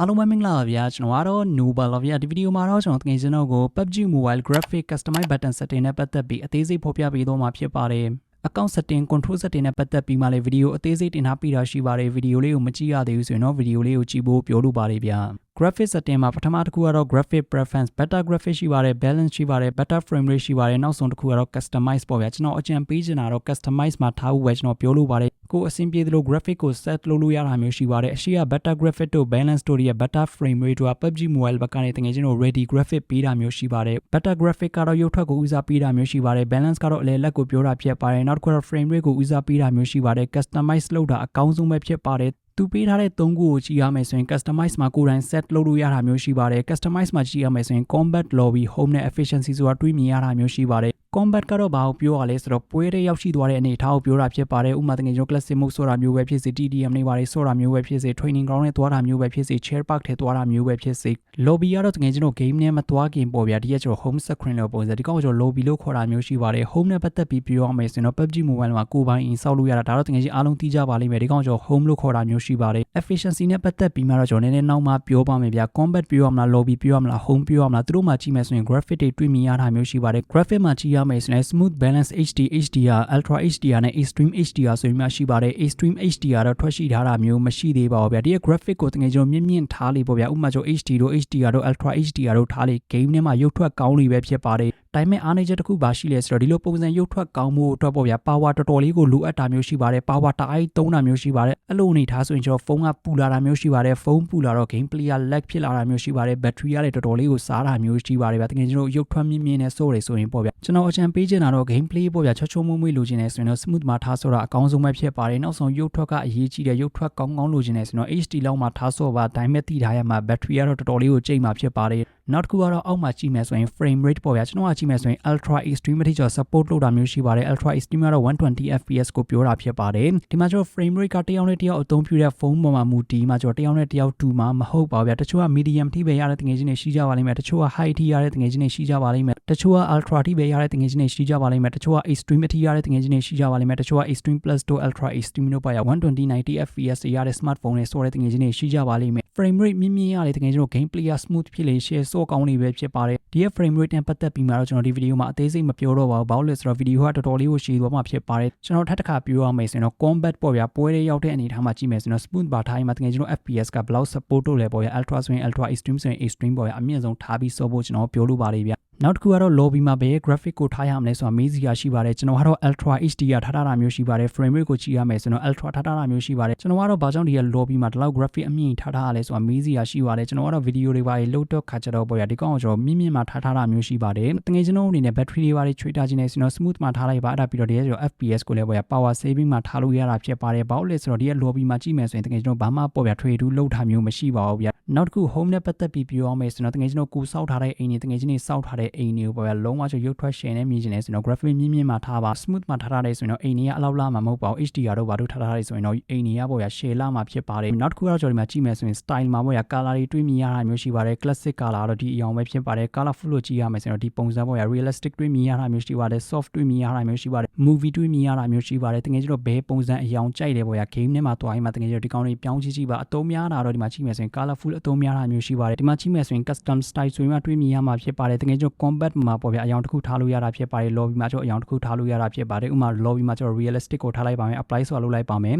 အားလုံးပဲမင်္ဂလာပါဗျာကျွန်တော်ကတော့ Nobel ပါဗျာဒီဗီဒီယိုမှာတော့ကျွန်တော်တကယ်စင်းတော့ကို PUBG Mobile Graphic Customize Button Setting နဲ့ပတ်သက်ပြီးအသေးစိတ်ဖော်ပြပေးသွားမှာဖြစ်ပါတယ် account setting control setting နဲ့ပတ်သက်ပြီးမှလည်းဗီဒီယိုအသေးစိတ်တင်ထားပြီးတာရှိပါတယ်ဗီဒီယိုလေးကိုမကြည့်ရသေးဘူးဆိုရင်တော့ဗီဒီယိုလေးကိုကြည့်ဖို့ပြောလိုပါတယ်ဗျာ graphic setting မှာပထမတစ်ခုကတော့ graphic preference better graphic ရှိပါတယ် balance ရှိပါတယ် better frame rate ရှိပါတယ်နောက်ဆုံးတစ်ခုကတော့ customize ပေါ့ဗျာကျွန်တော်အကြံပေးချင်တာတော့ customize မှာထားဖို့ပဲကျွန်တော်ပြောလိုပါတယ်ကိုအဆင်ပြေသလို graphic ကို set လုပ်လို့ရတာမျိုးရှိပါတယ်အရှိက better graphic တို့ balance တို့ရဲ့ better frame rate တို့က PUBG Mobile ဘက်ကနေတကယ်ချင်းတို့ ready graphic ပေးတာမျိုးရှိပါတယ် better graphic ကတော့ရုပ်ထွက်ကိုဦးစားပေးတာမျိုးရှိပါတယ် balance ကတော့အလဲလက်ကိုပြောတာဖြစ်ပါတယ်နောက်တစ်ခုကတော့ frame rate ကိုဦးစားပေးတာမျိုးရှိပါတယ် customize လုပ်တာအကောင်းဆုံးပဲဖြစ်ပါတယ် သူပေးထားတဲ့သုံးခုကိုကြည့်ရမယ်ဆိုရင် customize မှာကိုယ်တိုင် set လုပ်လို့ရတာမျိုးရှိပါတယ် customize မှာကြည့်ရမယ်ဆိုရင် combat lobby home နဲ့ efficiency ဆိုတာတွေးမြင်ရတာမျိုးရှိပါတယ် combat ကတော့ဘာကိုပြောရလဲဆိုတော့ပွဲတဲ့ရောက်ရှိသွားတဲ့အနေအထားကိုပြောတာဖြစ်ပါတယ်ဥပမာတကယ်ကျွန်တော် classic mode ဆိုတာမျိုးပဲဖြစ်စေ TDM တွေပါတယ်ဆိုတာမျိုးပဲဖြစ်စေ training ground နဲ့သွားတာမျိုးပဲဖြစ်စေ chair park ထဲသွားတာမျိုးပဲဖြစ်စေ lobby ကတော့တကယ်ကျွန်တော် game နဲ့မသွားခင်ပေါ့ဗျာဒီကကျွန်တော် home screen လို့ပုံစံဒီကောင်ကျွန်တော် lobby လို့ခေါ်တာမျိုးရှိပါတယ် home နဲ့ပတ်သက်ပြီးပြောရမယ်ဆိုရင်တော့ PUBG Mobile မှာကိုယ်ပိုင် install လုပ်ရတာဒါတော့တကယ်ချင်းအားလုံးသိကြပါလိမ့်မယ်ဒီကောင်ကျွန်တော် home လို့ခေါ်တာမျိုးရှိပါတယ် efficiency နဲ့ပတ်သက်ပြီးမှတော့ကျွန်တော်နည်းနည်းနောက်မှပြောပါမယ်ဗျာ combat ပြောရမလား lobby ပြောရမလား home ပြောရမလားသူတို့မှကြည့်မယ်ဆိုရင် graphic တွေတွေ့မြင်ရတာမျိုးရှိပါတယ် graphic မှာကြည့်ရမယ်ဆိုရင် smooth balance HD HDR Ultra HDR နဲ့ Extreme HDR ဆိုပြီးမှရှိပါတယ် Extreme HDR တော့ထွက်ရှိထားတာမျိုးမရှိသေးပါဘူးဗျာဒီရဲ့ graphic ကိုတကယ်ကျွန်တော်မြင့်မြင့်ထားလေးပေါ့ဗျာဥပမာကျွန်တော် HD တို့ HDR တို့ Ultra HDR တို့ထားလေး game ထဲမှာရုပ်ထွက်ကောင်းလေးပဲဖြစ်ပါတယ်ဒါပေမဲ့အားနည်းချက်တစ်ခုပါရှိလဲဆိုတော့ဒီလိုပုံစံရုပ်ထွက်ကောင်းမှုအတွက်ပေါ့ဗျာ power တော်တော်လေးကိုလိုအပ်တာမျိုးရှိပါတယ် power တအားသုံးတာမျိုးရှိပါတယ်အဲ့လိုအနေထားဆိုရင်ကျွန်တော်ဖုန်းကပူလာတာမျိုးရှိပါတယ်ဖုန်းပူလာတော့ game player lag ဖြစ်လာတာမျိုးရှိပါတယ် battery ကလည်းတော်တော်လေးကိုစားတာမျိုးရှိပါတယ်ဗျာတကယ်ကျွန်တော်ရုပ်ထွက်မြင့်မြင့်နဲ့စိုးတယ်ဆိုရင်ပေါ့ဗျာကျွန်တော်အချံပေးချင်တာတော့ game play ပေါ့ဗျာချောချောမွေ့မွေ့လိုချင်တယ်ဆိုရင်တော့ smooth မှာထားဆိုတာအကောင်းဆုံးပဲဖြစ်ပါတယ်နောက်ဆုံးရုပ်ထွက်ကအရေးကြီးတဲ့ရုပ်ထွက်ကောင်းကောင်းလိုချင်တယ်ဆိုတော့ HD လောက်မှာထားဆော့ပါဒါပေမဲ့တည်ထားရမှာ battery ကတော့တော်တော်လေးကိုကျိတ်မှာဖြစ်ပါတယ်နောက်တစ်ခုကတော့အောက်မှာကြည့်မယ်ဆိုရင် frame rate ပေါ့ဗျာကျွန်တော်ကကြည့်မယ်ဆိုရင် ultra extreme ထိကျော် support လုပ်တာမျိုးရှိပါတယ် ultra extreme ကတော့120 fps ကိုပြောတာဖြစ်ပါတယ်ဒီမှာကျွန်တော် frame rate ကတယောက်နဲ့တယောက်အသုံးပြုတဲ့ဖုန်းပေါ်မှာမူတည်မှာကျွန်တော်တယောက်နဲ့တယောက်တူမှာမဟုတ်ပါဘူးဗျာတချို့က medium ထိပဲရတဲ့တငယ်ချင်းတွေရှိကြပါလိမ့်မယ်တချို့က high ထိရတဲ့တငယ်ချင်းတွေရှိကြပါလိမ့်မယ် တချို့က ultra ထိပဲရတဲ့တငယ်ချင်းတွေရှိကြပါလိမ့်မယ်တချို့က extreme ထိရတဲ့တငယ်ချင်းတွေရှိကြပါလိမ့်မယ်တချို့က extreme plus တို့ ultra extreme တို့ပါရ120 90 fps ရတဲ့ smartphone တွေဆိုတဲ့တငယ်ချင်းတွေရှိကြပါလိမ့်မယ် frame rate မြင့်မြင့်ရတဲ့တကယ်ကျွန်တော် game player smooth ဖြစ်လေ share စောကောင်းနေပဲဖြစ်ပါတယ်ဒီရဲ့ frame rate နဲ့ပတ်သက်ပြီးမှတော့ကျွန်တော်ဒီဗီဒီယိုမှာအသေးစိတ်မပြောတော့ပါဘူးဘာလို့လဲဆိုတော့ဗီဒီယိုကတော်တော်လေးကိုရှည်သွားမှာဖြစ်ပါတယ်ကျွန်တော်ထပ်တစ်ခါပြောရမယ်ဆိုရင်တော့ combat ပေါ့ဗျာပွဲတွေရောက်တဲ့အနေအထားမှာကြည့်မယ်ဆိုရင်တော့ smooth ပါထားရင်မှာတကယ်ကျွန်တော် FPS ကဘယ်လောက် support လုပ်လဲပေါ့ဗျာ ultra ဆိုရင် ultra extreme ဆိုရင် extreme ပေါ့ဗျာအမြင့်ဆုံးထားပြီးစောဖို့ကျွန်တော်ပြောလို့ပါလိမ့်ဗျာ နောက်တစ်ခုကတော့ lobby မှာဘယ် graphic ကိုထားရမလဲဆိုတာမေးစီရရှိပါတယ်ကျွန်တော်ကတော့ ultra HD ရထားတာမျိုးရှိပါတယ် frame rate ကိုကြည့်ရမယ်ဆိုတော့ ultra ထားတာမျိုးရှိပါတယ်ကျွန်တော်ကတော့ဘာကြောင့်ဒီရဲ့ lobby မှာဒီလောက် graphic အမြင့်ထားထားရလဲဆိုတာမေးစီရရှိပါတယ်ကျွန်တော်ကတော့ video တွေပါလို့တော့ခါကြတော့ပေါ့ရဒီကောင်ကိုကျွန်တော်မြင့်မြင့်မှာထားထားတာမျိုးရှိပါတယ်တကယ်ကျွန်တော်အနေနဲ့ battery တွေပါတွေချွေထားခြင်းနဲ့ဆိုတော့ smooth မှာထားလိုက်ပါအဲ့ဒါပြီးတော့ဒီရဲ့ကျွန်တော် FPS ကိုလည်းပေါ့ရ power saving မှာထားလို့ရတာဖြစ်ပါတယ်ဘာလို့လဲဆိုတော့ဒီရဲ့ lobby မှာကြည့်မယ်ဆိုရင်တကယ်ကျွန်တော်ဘာမှပေါ့ဗျာ trade to လောက်ထားမျိုးမရှိပါဘူးဗျာနောက်တစ်ခု home နဲ့ပတ်သက်ပြီးပြောအောင်မယ်ဆိုတော့တကယ်ကျွန်တော်ကိုစောက်ထားတဲ့အိမ်တွေတကယ်ချင်းတွေစောက်ထားတဲ့အိမ်တွေကိုပေါ့ဗျာလုံးဝကျရုပ်ထွက်ရှင်နဲ့မြင်ချင်တယ်ဆိုတော့ graphic မြင့်မြင့်မှာထားပါ smooth မှာထားထားတယ်ဆိုရင်တော့အိမ်တွေကအလောက်လာမှာမဟုတ်ပါဘူး HDR တော့ဘာလို့ထားထားတယ်ဆိုရင်တော့အိမ်တွေကပေါ့ဗျာ share လာမှာဖြစ်ပါတယ်နောက်တစ်ခုကတော့ကျွန်တော်ဒီမှာကြည့်မယ်ဆိုရင် style မှာပေါ့ဗျာ color တွေတွေးမြင်ရတာမျိုးရှိပါတယ် classic color တော့ဒီအရောင်ပဲဖြစ်ပါတယ် colorful လို့ကြည့်ရမယ်ဆိုရင်တော့ဒီပုံစံပေါ့ဗျာ realistic တွေးမြင်ရတာမျိုးရှိပါတယ် soft တွေးမြင်ရတာမျိုးရှိပါတယ် movie တွေးမြင်ရတာမျိုးရှိပါတယ်တကယ်ကျွန်တော်ဘယ်ပုံစံအရောင်ကြိုက်တယ်ပေါ့ဗျာ game ထဲမှာတွားရင်မှတကယ်ကျွန်တော်ဒီကောင်းလေးပြောင်းကြည့်ကြည့်ပါအသုံးများတာတော့ဒီမှာကြည့်မယ်ဆိုရင် colorful အသုံးများတာမျိုးရှိပါတယ်ဒီမှာကြည့်မယ်ဆိုရင် custom style ဆိုရင်မှတွေးမြင်ရမှာဖြစ်ပါတယ်တကယ်ကျွန်တော် combat မှာပေါ့ဗျာအရောင်တစ်ခုထားလို့ရတာဖြစ်ပါတယ် lobby မှာကျွန်တော်အရောင်တစ်ခုထားလို့ရတာဖြစ်ပါတယ်ဥပမာ lobby မှာကျွန်တော် realistic ကိုထားလိုက်ပါမယ် apply ဆိုတာလုပ်လိုက်ပါမယ်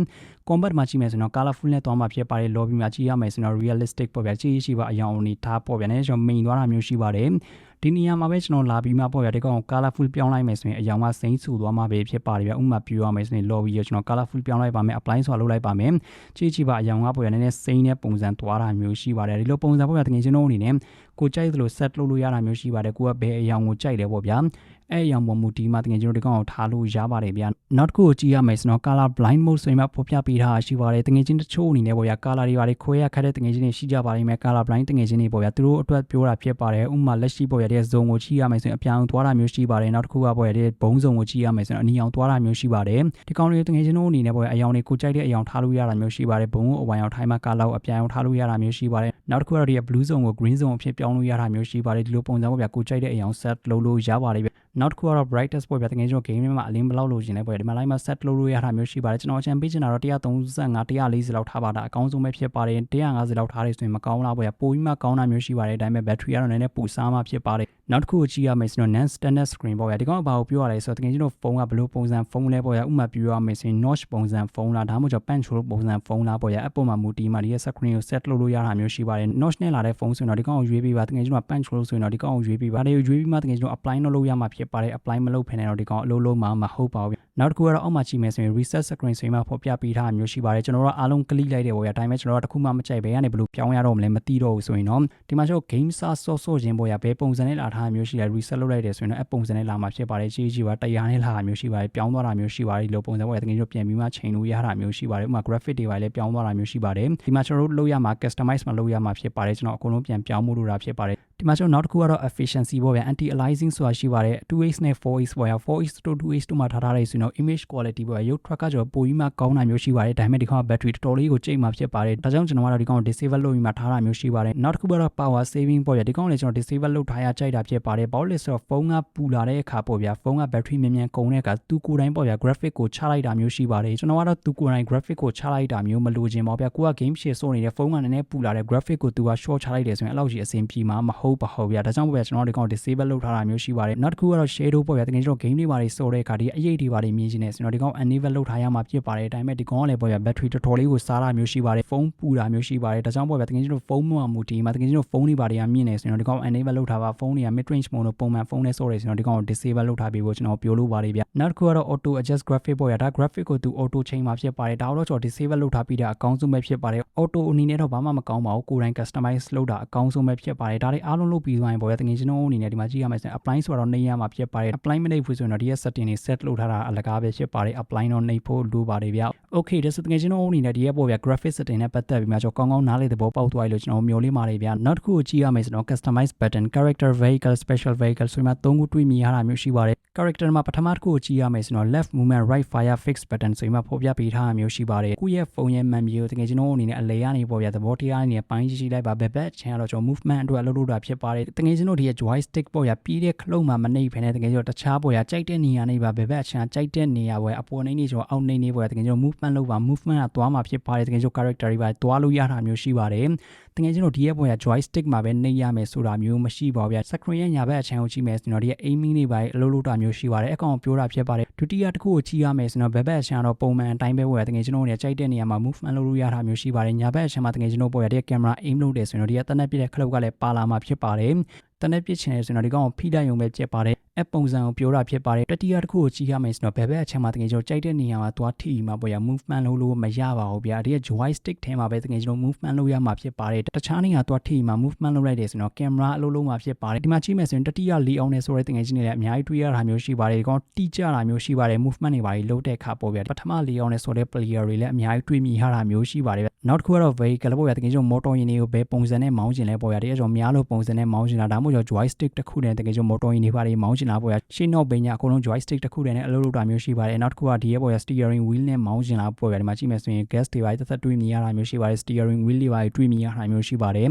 combat မှာကြည့်မယ်ဆိုရင်တော့ colorful နဲ့သွားမှာဖြစ်ပါတယ် lobby မှာကြည့်ရမယ်ဆိုရင်တော့ realistic ပေါ့ဗျာကြည့်ရှိပါအရောင်အနေထားပေါ့ဗျာနဲ့ကျွန်တော် main သွားတာမျိုးရှိပါတယ်ဒီနေရာမှာပဲကျွန်တော်လာပြီးမှပေါ့ဗျာဒီကောင် colorful ပြောင်းလိုက်မယ်ဆိုရင်အရောင်ကစိမ့်ဆူသွားမှာပဲဖြစ်ပါတယ်ဗျဥပမာပြောရမယ်ဆိုရင် lobby ရကျွန်တော် colorful ပြောင်းလိုက်ပါမယ် apply ဆိုတာလုပ်လိုက်ပါမယ်ကြည့်ကြည့်ပါအရောင်ကပေါ့ဗျာနည်းနည်းစိမ့်တဲ့ပုံစံသွားတာမျိုးရှိပါတယ်ဒီလိုပုံစံပေါ့ဗျာတကယ်ကျွန်တော်အနေနဲ့ ကိုကြိုက်သလို set လုပ်လို့ရတာမျိုးရှိပါတယ်ကိုကဘယ်အရောင်ကိုကြိုက်လဲပေါ့ဗျာအဲ့အရောင်ပေါ်မူဒီမှာတကယ်ကျွန်တော်ဒီကောင်ကိုထားလို့ရပါတယ်ဗျာနောက်တစ်ခုကိုကြည့်ရမယ်ဆိုတော့ color blind mode ဆိုရင်မှပေါ်ပြပေးထားရှိပါတယ်တကယ်ချင်းတချို့အနေနဲ့ပေါ့ဗျာ color တွေပါလေခွဲရခက်တဲ့တကယ်ချင်းတွေရှိကြပါလိမ့်မယ် color blind တကယ်ချင်းတွေပေါ့ဗျာသူတို့အတွက်ပြောတာဖြစ်ပါတယ်ဥပမာလက်ရှိပေါ့ဗျာဒီ zone ကိုကြည့်ရမယ်ဆိုရင်အပြောင်းသွားတာမျိုးရှိပါတယ်နောက်တစ်ခုကပေါ့ဗျာဒီဘုံ zone ကိုကြည့်ရမယ်ဆိုရင်အနီအောင်သွားတာမျိုးရှိပါတယ်ဒီကောင်တွေတကယ်ချင်းတို့အနေနဲ့ပေါ့ဗျာအရောင်တွေကိုကြိုက်တဲ့အရောင်ထားလို့ရတာမျိုးရှိပါတယ်ဘုံကိုအဝိုင်အောင်ထိုင်းမှာ color ကိုအပြောင်းထားလို့ရတာမျိုးရှိပါတယ်နောက်တစ်ခုကတော့ဒီ blue zone ကို green zone အဖြစ်ပြောင်းလို့ရတာမျိုးရှိပါတယ်ဒီလိုပုံစံပေါ့ဗျာကိုကြိုက်တဲ့အရောင် set လုပ်လို့ရပါတယ်ဗျ နောက်တစ်ခုကတော့ brightest ပေါ့ဗျာတကယ်ကျွန်တော် game ထဲမှာအလင်းဘယ်လောက်လိုချင်လဲပေါ့ဗျာဒီမှာ line မှာ set လုပ်လို့ရတာမျိုးရှိပါတယ်ကျွန်တော်အချမ်းပေးချင်တာတော့135 140လောက်ထားပါတာအကောင်းဆုံးပဲဖြစ်ပါတယ်150လောက်ထားတယ်ဆိုရင်မကောင်းလားပေါ့ဗျာပိုပြီးမှကောင်းတာမျိုးရှိပါတယ်ဒါပေမဲ့ battery ကတော့နည်းနည်းပူစားမှဖြစ်ပါတယ်နောက်တစ်ခုကြည့်ရမယ်ဆိုတော့ non standard screen ပေါ့ဗျာဒီကောင်ကဘာကိုပြောရလဲဆိုတော့တကယ်ကျွန်တော်ဖုန်းကဘယ်လိုပုံစံဖုန်းလဲပေါ့ဗျာဥပမာပြောရမယ်ဆိုရင် notch ပုံစံဖုန်းလားဒါမှမဟုတ် punch hole ပုံစံဖုန်းလားပေါ့ဗျာအပေါ်မှာမူတည်မှာဒီရဲ့ screen ကို set လုပ်လို့ရတာမျိုးရှိပါတယ် notch နဲ့လာတဲ့ဖုန်းဆိုရင်တော့ဒီကောင်ကိုရွေးပေးပါတကယ်ကျွန်တော် punch hole ဆိုရင်တော့ဒီကောင်ကိုရွေးပေးပါဒါတွေကိုရွေးပြီးမှတကယ်ကျွန်တော် apply လုပ်လို့ရမှာဖြစ်ပါတယ် apply မလုပ်ဖ ೇನೆ တော့ဒီကောင်အလုံးလုံးမှမဟုတ်ပါဘူးနောက်တစ်ခုကတော့အောက်မှာကြည့်မယ်ဆိုရင် reset screen ဆိုရင်မှဖော်ပြပေးထားမျိုးရှိပါတယ်ကျွန်တော်တို့အားလုံး click လိုက်တယ်ပေါ့ဗျာဒါပေမဲ့ကျွန်တော်တို့တစ်ခုမှမကြိုက်ဘဲကနေဘယ်လိုပြောင်းရတော့မလဲမသိတော့ဘူးဆိုရင်တော့ဒီမှာကျွန်တော် game စဆော့ဆော့ခြင်းပေါ့ဗျာဘယ်ပုံစံနဲ့လာထားမျိုးရှိလဲ reset လုပ်လိုက်တယ်ဆိုရင်တော့အပုံစံနဲ့လာမှာဖြစ်ပါတယ်ကြီးကြီးပါတရားနဲ့လာတာမျိုးရှိပါတယ်ပြောင်းသွားတာမျိုးရှိပါတယ်ဒီလိုပုံစံပေါ့ဗျာတကယ်ကျွန်တော်ပြန်ပြီးမှချိန်လို့ရတာမျိုးရှိပါတယ်ဥပမာ graphic တွေပါလည်းပြောင်းသွားတာမျိုးရှိပါတယ်ဒီမှာကျွန်တော်တို့လုပ်ရမှာ customize မလုပ်ရမှာဖြစ်ပါတယ်ကျွန်တော်အကုန်လုံးပြန်ပြောင်းမှုလို့တာဖြစ်ပါတယ် ဒီမှာကျွန်တော်နောက်တစ်ခုကတော့ efficiency ပေါ့ဗျာ anti aliasing ဆိုတာရှိပါတယ် 2x နဲ့ 4x ပေါ့ဗျာ 4x တို့ 2x တို့မှာထားထားတယ်ဆိုရင်တော့ image quality ပေါ့ဗျာရုပ်ထွက်ကကျွန်တော်ပိုပြီးမှကောင်းတာမျိုးရှိပါတယ်ဒါပေမဲ့ဒီကောင်က battery တော်တော်လေးကိုကျိတ်မှာဖြစ်ပါတယ်ဒါကြောင့်ကျွန်တော်ကတော့ဒီကောင်ကို disable လုပ်ပြီးမှထားတာမျိုးရှိပါတယ်နောက်တစ်ခုကတော့ power saving ပေါ့ဗျာဒီကောင်လည်းကျွန်တော် disable လုပ်ထားရကြိုက်တာဖြစ်ပါတယ်ဘာလို့လဲဆိုတော့ဖုန်းကပူလာတဲ့အခါပေါ့ဗျာဖုန်းက battery မြန်မြန်ကုန်တဲ့အခါသူကိုယ်တိုင်ပေါ့ဗျာ graphic ကိုချလိုက်တာမျိုးရှိပါတယ်ကျွန်တော်ကတော့သူကိုယ်တိုင် graphic ကိုချလိုက်တာမျိုးမလိုချင်ပါဘူးဗျာကိုက game share စိုးနေတဲ့ဖုန်းကနည်းနည်းပူလာတဲ့ graphic ကိုသူက short ချလိုက်တယ်ဆိုရင်အဲ့လောက်ကြီးအဆင်ပြေမှာမဟုတ်ပါဘူးဗျာဒါကြောင့်ပေါ့ဗျာကျွန်တော်ဒီကောင် disable လုပ်ထားတာမျိုးရှိပါတယ်နောက်တစ်ခုကတော့ shadow ပေါ့ဗျာတကယ်ကျွန်တော် game တွေပါတွေစိုးတဲ့အခါဒီအရေးတွေပါတွေမြင်ချင်တယ်ဆိုတော့ဒီကောင် enable လုပ်ထားရမှာဖြစ်ပါတယ်ဒါပေမဲ့ဒီကောင်ကလည်းပေါ့ဗျာ battery တော်တော်လေးကိုစားတာမျိုးရှိပါတယ်ဖုန်းပူတာမျိုးရှိပါတယ်ဒါကြောင့်ပေါ့ဗျာတကယ်ကျွန်တော်ဖုန်းမှာမူတည်မှာတကယ်ကျွန်တော်ဖုန်းတွေပါတွေကမြင်နေဆိုတော့ဒီကောင် enable လုပ်ထားပါဖုန်းတွေက mid range mode လို့ပုံမှန်ဖုန်းနဲ့စိုးတယ်ဆိုတော့ဒီကောင်ကို disable လုပ်ထားပြီးဖို့ကျွန်တော်ပြောလို့ပါတယ်ဗျနောက်တစ်ခုကတော့ auto adjust graphic ပေါ့ဗျာဒါ graphic ကိုသူ auto ချိန်မှာဖြစ်ပါတယ်ဒါတော့ကျွန်တော် disable လုပ်ထားပြီးတဲ့အကောင်းဆုံးပဲဖြစ်ပါတယ် auto အနေနဲ့တော့ဘာမှမကောင်းပါဘူးကိုယ်တိုင် customize လုပ်တာအကောင်းဆုံးပဲဖြစ်ပါတယ်ဒါတွေအားလုံးလုပ်ပြီးသွားရင်ပေါ့ဗျာတကယ်ကျွန်တော်အနေနဲ့ဒီမှာကြည့်ရမယ်ဆိုရင် apply ဆိုတော့နေရမှာဖြစ်ပါတယ် apply မနေဘူးဆိုရင်တော့ဒီရဲ့ setting တွေ set လုပ်ထားတာအလကားပဲဖြစ်ပါတယ် apply တော့နေဖို့လိုပါတယ်ဗျ okay ဒါဆိုတကယ်ကျွန်တော်အနေနဲ့ဒီရဲ့ပေါ့ဗျာ graphic setting နဲ့ပတ်သက်ပြီးမှကျွန်တော်ကောင်းကောင်းနားလေသဘောပေါက်သွားပြီလို့ကျွန်တော်မျှော်လင့်ပါတယ်ဗျနောက်တစ်ခုကိုကြည့်ရမယ်ဆိုတော့ customize button character vehicle special vehicle ဆိုမှသုံးခုတွေ့မြင်ရတာမျိုးရှိပါတယ် character မှာပထမတစ်ခုကိုကြည့်ရမယ်ဆိုတော့ left movement right fire fix button ဆိုမှဖော်ပြပေးထားတာမျိုးရှိပါတယ်ကိုယ့်ရဲ့ဖုန်းရဲ့ menu ကိုတကယ်ကျွန်တော်အနေနဲ့အလဲကနေပေါ့ဗျာသဘောတရားအနေနဲ့ပိုင်းကြည့်ကြည့်လိုက်ပါဘယ်ဘက်ချန်ကတော့ကျွန်တော် movement အတွက်အလုပ်လုပ်တာဖြစ်ပါတယ်တကယ်ကျွန်တော်ဒီရဲ့ joystick ပေါ့ဗျာပြီးတဲ့ခလုံးမှာမနှိပ်ဖ ೇನೆ တကယ်ကျွန်တော်တခြားပေါ့ဗျာကြိုက်တဲ့နေရာနေပါဘယ်ဘက်ချန်ကြိုက်တဲ့နေရာပေါ့အပေါ်နေနေကျွန်တော်အောက်နေနေပေါ့တကယ်ကျွန်တော် movement လုပ်ပါ movement ကသွားမှာဖြစ်ပါတယ်တကယ်ကျွန်တော် character တွေပါသွားလို့ရတာမျိုးရှိပါတယ် တကယ်ကျွန်တော်ဒီရဲ့ပေါ်ရ joystick မှာပဲနှိပ်ရမယ်ဆိုတာမျိုးမရှိပါဘူးဗျာ screen ရဲ့ညာဘက်အချမ်းကိုကြည့်မယ်ဆိုတော့ဒီရဲ့ aiming တွေပါအလုပ်လုပ်တာမျိုးရှိပါတယ်အကောင်ပြောတာဖြစ်ပါတယ်ဒုတိယတစ်ခုကိုကြည့်ရမယ်ဆိုတော့ဘက်ဘက်အချမ်းတော့ပုံမှန်အတိုင်းပဲပေါ်ရတကယ်ကျွန်တော်တို့ကြိုက်တဲ့နေရာမှာ movement လုပ်လို့ရတာမျိုးရှိပါတယ်ညာဘက်အချမ်းမှာတကယ်ကျွန်တော်ပေါ်ရတဲ့ camera aim လုပ်တယ်ဆိုတော့ဒီရဲ့တနက်ပြတဲ့ခလုတ်ကလည်းပါလာမှာဖြစ်ပါတယ်တနက်ပြစ်ချင်တယ်ဆိုတော့ဒီကောင်ကိုဖိလိုက်ရုံပဲပြက်ပါတယ် အပုံစံကိုပြောတာဖြစ်ပါတယ်တတိယတစ်ခုကိုကြည့်ရမယ်ဆိုတော့ဘယ်ဘက်အချက်မှာတကယ်ကျွန်တော်ကြိုက်တဲ့နေရာမှာသွားထိမှာပေါ့ရ movement လုပ်လို့မရပါဘူးဗျာဒီက joystick ထဲမှာပဲတကယ်ကျွန်တော် movement လုပ်ရမှာဖြစ်ပါတယ်တခြားနေရာသွားထိမှာ movement လုပ်လိုက်တယ်ဆိုတော့ camera အလုပ်လုပ်မှာဖြစ်ပါတယ်ဒီမှာကြည့်မယ်ဆိုရင်တတိယလေးအောင်နေဆိုတဲ့တကယ်ချင်းတွေလည်းအများကြီးတွေ့ရတာမျိုးရှိပါတယ်ဒီကောင်တိကျတာမျိုးရှိပါတယ် movement တွေပါပြီးလုပ်တဲ့အခါပေါ့ဗျာပထမလေးအောင်နေဆိုတဲ့ player တွေလည်းအများကြီးတွေ့မြင်ရတာမျိုးရှိပါတယ်ဗျနောက်တစ်ခုကတော့ vehicle ပေါ့ဗျာတကယ်ကျွန်တော် motor ယာဉ်တွေကိုဘယ်ပုံစံနဲ့မောင်းချင်လဲပေါ့ဗျာတကယ်ကျွန်တော်များလို့ပုံစံနဲ့မောင်းချင်တာဒါမှမဟုတ် joystick တစ်ခုနဲ့တကယ်ကျွန်တော် motor ယာဉ်တွေပါပြီးမောင်းချင်တာပေါ့ဗျာရှင်းတော့ပင်ညာအကုန်လုံး joystick တစ်ခုတည်းနဲ့အလုပ်လုပ်တာမျိုးရှိပါတယ်နောက်တစ်ခုကဒီရဲ့ပေါ်ရ steering wheel နဲ့မောင်းချင်တာပေါ့ဗျာဒီမှာကြည့်မယ်ဆိုရင် gas တွေပါသက်သက်တွေးမြင်ရတာမျိုးရှိပါတယ် steering wheel တွေပါတွေးမြင်ရတာမျိုးရှိပါတယ်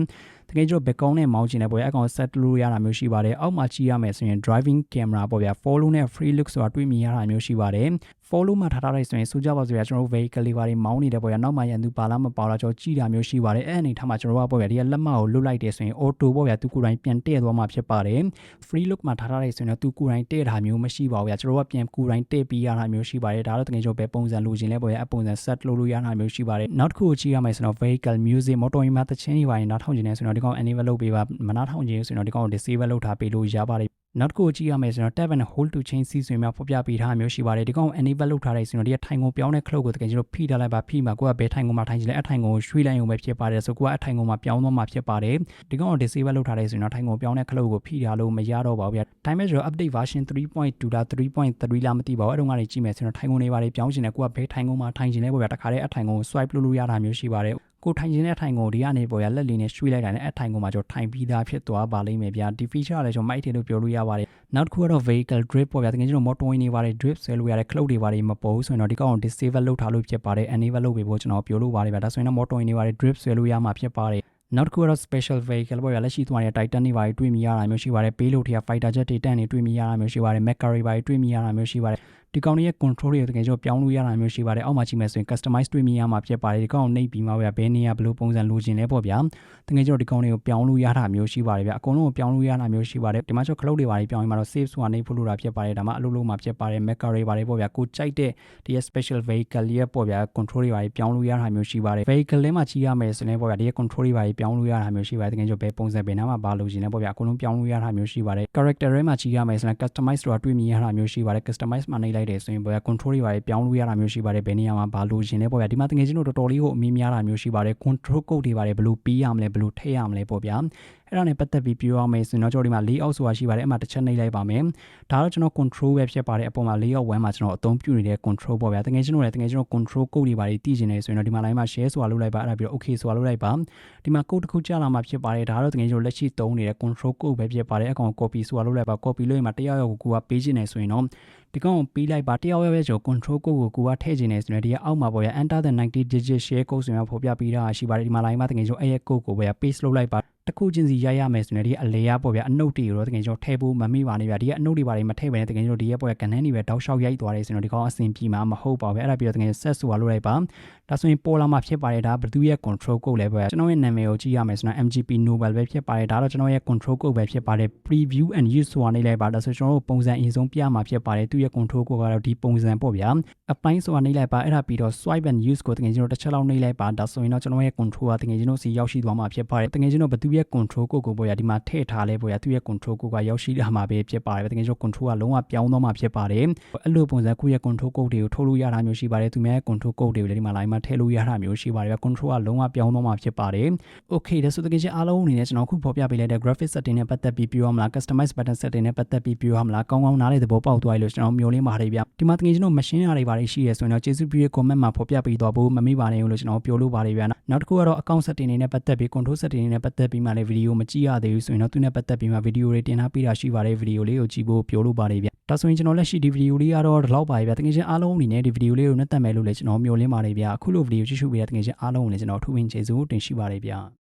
တကယ်ကျွန်တော်ဘက်ကောင်းနဲ့မောင်းချင်တဲ့ပေါ့ဗျာအကောင် set လို့ရတာမျိုးရှိပါတယ်အောက်မှာကြည့်ရမယ်ဆိုရင် driving camera ပေါ့ဗျာ follow နဲ့ free look ဆိုတာတွေးမြင်ရတာမျိုးရှိပါတယ် follow မှာထားထားလိုက်ဆိုရင်စူကြပါဆိုရကျွန်တော်တို့ vehicle လေးပါတွေမောင်းနေတယ်ပေါ့ဗျာနောက်မှရန်သူပါလားမပါလားကျွန်တော်ကြည့်တာမျိုးရှိပါတယ်အဲ့အနေထားမှာကျွန်တော်ကပေါ့ဗျာဒီကလက်မကိုလွတ်လိုက်တယ်ဆိုရင် auto ပေါ့ဗျာသူကိုယ်တိုင်ပြန်တည့်သွားမှာဖြစ်ပါတယ် free look မှာထားထားလိုက်ဆိုရင်တော့သူကိုယ်တိုင်တည့်တာမျိုးမရှိပါဘူးဗျာကျွန်တော်ကပြန်ကိုယ်တိုင်တည့်ပြီးရတာမျိုးရှိပါတယ်ဒါတော့တကယ်ကျွန်တော်ဘယ်ပုံစံလိုချင်လဲပေါ့ဗျာအပုံစံ set လုပ်လို့ရတာမျိုးရှိပါတယ်နောက်တစ်ခုကိုကြည့်ရမယ်ဆိုတော့ vehicle music motor မှာတချင်းတွေပါရင်နားထောင်ချင်တယ်ဆိုတော့ဒီကောင် enable လုပ်ပေးပါမနားထောင်ချင်ဆိုရင်တော့ဒီကောင်ကို disable လုပ်ထားပေးလို့ရပါတယ်နောက်တစ်ခုကြည့်ရမယ်ဆိုတော့ tab and hold to change စီဆိုရင်မှဖော်ပြပေးထားမျိုးရှိပါတယ်ဒီကောင် enable လုပ်ထားတဲ့ဆိုတော့ဒီကထိုင်ကုန်ပြောင်းတဲ့ cloud ကိုတကယ်ကျွန်တော်ဖိထားလိုက်ပါဖိမှာကိုကဘယ်ထိုင်ကုန်မှာထိုင်ချင်လဲအထိုင်ကုန်ကိုရွှေ့လိုက်ရုံပဲဖြစ်ပါတယ်ဆိုကိုကအထိုင်ကုန်မှာပြောင်းသွားမှာဖြစ်ပါတယ်ဒီကောင်ကို disable လုပ်ထားတဲ့ဆိုရင်တော့ထိုင်ကုန်ပြောင်းတဲ့ cloud ကိုဖိထားလို့မရတော့ပါဘူးဗျဒါပေမဲ့ကျွန်တော် update version 3.2လား3.3လားမသိပါဘူးအဲ့တော့ငါတွေကြည့်မယ်ဆိုတော့ထိုင်ကုန်တွေပါတယ်ပြောင်းချင်တယ်ကိုကဘယ်ထိုင်ကုန်မှာထိုင်ချင်လဲပေါ့ဗျတခါတည်းအထိုင်ကုန်ကို swipe လုပ်လို့ရတာမျိုးရှိပါတယ် ကိုထိုင်ခြင်းတဲ့အထိုင်ကိုဒီကနေပေါ်ရလက်လေးနဲ့ရွှေ့လိုက်တာနဲ့အထိုင်ကိုမှကျွန်တော်ထိုင်ပြီးသားဖြစ်သွားပါလိမ့်မယ်ဗျာဒီ feature ကလည်းကျွန်တော်မိုက်တယ်လို့ပြောလို့ရပါတယ်နောက်တစ်ခုကတော့ vehicle drip ပေါ့ဗျာတကယ်ကျွန်တော် motor နေပါတယ် drip ဆွဲလို့ရတဲ့ cloud တွေပါတယ်မပေါ်ဘူးဆိုရင်တော့ဒီကောင်ကို disable လုပ်ထားလို့ဖြစ်ပါတယ် enable လုပ်ပေးဖို့ကျွန်တော်ပြောလို့ပါတယ်ဗျာဒါဆိုရင်တော့ motor နေပါတယ် drip ဆွဲလို့ရမှာဖြစ်ပါတယ်နောက်တစ်ခုကတော့ special vehicle ပေါ့ဗျာလက်ရှိသွားနေတဲ့ Titan တွေပါတွေ့မိရတာမျိုးရှိပါတယ်ပေးလို့ထရ fighter jet တွေတန်းနေတွေ့မိရတာမျိုးရှိပါတယ် mecha တွေပါတွေ့မိရတာမျိုးရှိပါတယ် ဒီကောင်တွေရဲ့ control တွေတကယ်ကျွန်တော်ပြောင်းလို့ရတာမျိုးရှိပါတယ်အောက်မှာကြည့်မယ်ဆိုရင် customize တွေ့မိရမှာဖြစ်ပါတယ်ဒီကောင်ကိုနှိပ်ပြီးမှဗျာဘယ်နေရာဘယ်လိုပုံစံလိုချင်လဲပေါ့ဗျာတကယ်ကျွန်တော်ဒီကောင်တွေကိုပြောင်းလို့ရတာမျိုးရှိပါတယ်ဗျာအကုန်လုံးကိုပြောင်းလို့ရတာမျိုးရှိပါတယ်ဒီမှာကျွန်တော် cloud တွေပါပြောင်းရင်မှာတော့ save ဆိုတာနှိပ်ဖို့လိုတာဖြစ်ပါတယ်ဒါမှအလုပ်လုပ်မှာဖြစ်ပါတယ် mecha တွေပါပေါ့ဗျာကိုကြိုက်တဲ့ဒီရဲ့ special vehicle ရဲ့ပေါ့ဗျာ control တွေပါပြောင်းလို့ရတာမျိုးရှိပါတယ် vehicle ထဲမှာကြီးရမယ်ဆိုရင်ပေါ့ဗျာဒီရဲ့ control တွေပါပြောင်းလို့ရတာမျိုးရှိပါတယ်တကယ်ကျွန်တော်ဘယ်ပုံစံဘယ်နားမှာဘာလိုချင်လဲပေါ့ဗျာအကုန်လုံးပြောင်းလို့ရတာမျိုးရှိပါတယ် character ထဲမှာကြီးရမယ်ဆိုရင် customize ဆိုတာတွေ့မြင်ရတာမျိုးရှိပါတယ် customize မှာနှိပ်လိုက်တယ်ဆိုရင်ပေါ့ဗျာ control တွေပါပြောင်းလို့ရတာမျိုးရှိပါတယ်ဘယ်နေရာမှာဘာလိုချင်လဲပေါ့ဗျာဒီမှာတကယ်ချင်းတို့တော်တော်လေးကိုအမီးများတာမျိုးရှိပါတယ် control code တွေပါတယ်ဘယ်လိုပြီးရမလဲဘယ်လိုထည့်ရမလဲပေါ့ဗျာအဲ့ဒါနဲ့ပတ်သက်ပြီးပြောရမယ်ဆိုရင်တော့ကျွန်တော်ဒီမှာ layout ဆိုတာရှိပါတယ်အဲ့မှာတစ်ချက်နှိပ်လိုက်ပါမယ်ဒါတော့ကျွန်တော် control ပဲဖြစ်ပါတယ်အပေါ်မှာ layout 1မှာကျွန်တော်အသုံးပြုနေတဲ့ control ပေါ့ဗျာတကယ်ချင်းတို့လည်းတကယ်ချင်းတို့ control code တွေပါတယ်တည်ကျင်နေဆိုရင်တော့ဒီမှာ line မှာ share ဆိုတာလုပ်လိုက်ပါအဲ့ဒါပြီးတော့ okay ဆိုတာလုပ်လိုက်ပါဒီမှာ code တစ်ခုကြာလာမှာဖြစ်ပါတယ်ဒါတော့တကယ်ချင်းတို့လက်ရှိသုံးနေတဲ့ control code ပဲဖြစ်ပါတယ်အကောင် copy ဆိုတာလုပ်လိုက်ပါ copy လုပ်ရင်မှာတယောက်ယောက်ကိုကိုကပေးချင်နေဆိုရင်တော့ ဒီကောင်ကိုပေးလိုက်ပါတယောက်ယောက်ပဲကျွန်တော် control code ကိုကိုကထည့်ချင်နေဆိုရင်ဒီကအောက်မှာပေါ့ဗျာ enter the 90 digit share code ဆိုရင်ဖော်ပြပေးတာရှိပါတယ်ဒီမှာ line မှာတကယ်ချင်းအဲ့ရဲ့ code ကိုပေါ့ဗျာ paste လုပ်လိုက်ပါ တစ်ခုချင်းစီရိုက်ရမယ်ဆိုရင်ဒီအလေရပေါ့ဗျာအနှုတ်တွေတော့တကယ်ကျွန်တော်ထည့်ဖို့မမိပါနဲ့ဗျာဒီကအနှုတ်တွေပါတယ်မထည့်ဘဲနဲ့တကယ်ကျွန်တော်ဒီရဲ့ပေါ့ဗျာကန်နှန်းတွေပဲတောက်လျှောက်ရိုက်သွားတယ်ဆိုရင်တော့ဒီကောင်အဆင်ပြေမှာမဟုတ်ပါဘူးအဲ့ဒါပြီးတော့တကယ် set ဆိုတာလုပ်လိုက်ပါဒါဆိုရင်ပေါ်လာမှာဖြစ်ပါတယ်ဒါဘယ်သူရဲ့ control code လဲပေါ့ဗျာကျွန်တော်ရဲ့နာမည်ကိုကြည့်ရမယ်ဆိုတော့ MGP Nobel ပဲဖြစ်ပါတယ်ဒါတော့ကျွန်တော်ရဲ့ control code ပဲဖြစ်ပါတယ် preview and use ဆိုတာနေလိုက်ပါဒါဆိုကျွန်တော်တို့ပုံစံအရင်ဆုံးပြမှာဖြစ်ပါတယ်သူရဲ့ control code ကတော့ဒီပုံစံပေါ့ဗျာ apply ဆိုတာနေလိုက်ပါအဲ့ဒါပြီးတော့ swipe and use ကိုတကယ်ကျွန်တော်တစ်ချက်လောက်နေလိုက်ပါဒါဆိုရင်တော့ကျွန်တော်ရဲ့ control ကတကယ်ကျွန်တော်စီရောက်ရှိသွားမှာဖြစ်ပါတယ်တကယ်ကျွန်တော်ဘယ်သူရဲ့ control code ကိုပေါ့ဗျာဒီမှာထည့်ထားလဲပေါ့ဗျာသူရဲ့ control code ကရောက်ရှိလာမှာပဲဖြစ်ပါတယ်တကယ်ကျွန်တော် control ကလုံးဝပြောင်းသွားမှာဖြစ်ပါတယ်အဲ့လိုပုံစံကိုယ့်ရဲ့ control code တွေကိုထုတ်လို့ရတာမျိုးရှိပါတယ်သူများရဲ့ control code တွေကိုလည်းဒီမှာ line မှာထည့်လို့ရတာမျိုးရှိပါတယ် control ကလုံးဝပြောင်းသွားမှာဖြစ်ပါတယ် okay ဒါဆိုတကယ်ချင်းအားလုံးအနေနဲ့ကျွန်တော်ခုဖော်ပြပေးလိုက်တဲ့ graphic setting နဲ့ပတ်သက်ပြီးပြောရမလား customize button setting နဲ့ပတ်သက်ပြီးပြောရမလားကောင်းကောင်းနားလေသဘောပေါက်သွားပြီလို့ကျွန်တော်မျိုးလင်းပါတယ်ဗျဒီမှာတကယ်ကျွန်တော် machine အားတွေပါရှိရဲဆိုရင်တော့ကျေးဇူးပြုရဲ့ comment မှာဖော်ပြပေးသွားဖို့မမေ့ပါနဲ့လို့ကျွန်တော်ပြောလို့ပါတယ်ဗျနောက်တစ်ခုကတော့ account setting တွေနဲ့ပတ်သက်ပြီး control setting တွေနဲ့ပတ်သက်ပြီးမှလည်း video မကြည့်ရသေးဘူးဆိုရင်တော့သူနဲ့ပတ်သက်ပြီးမှ video တွေတင်ထားပေးတာရှိပါတယ် video လေးကိုကြည့်ဖို့ပြောလို့ပါတယ်ဗျဒါဆိုရင်ကျွန်တော်လက်ရှိဒီ video လေးကတော့ဒီလောက်ပါဗျတကယ်ချင်းအားလုံးအနေနဲ့ဒီ video လေးကိုနှက်သက်မယ်လို့လည်းကျွန်တော်မျိုးလင်းပါတယ်ဗျအခုလို video ကြည့်ရှုပေးတဲ့တကယ်ချင်းအားလုံးကိုလည်းကျွန်တော်ထူးပင်ကျေးဇူးတင်ရှိပါတယ်ဗျ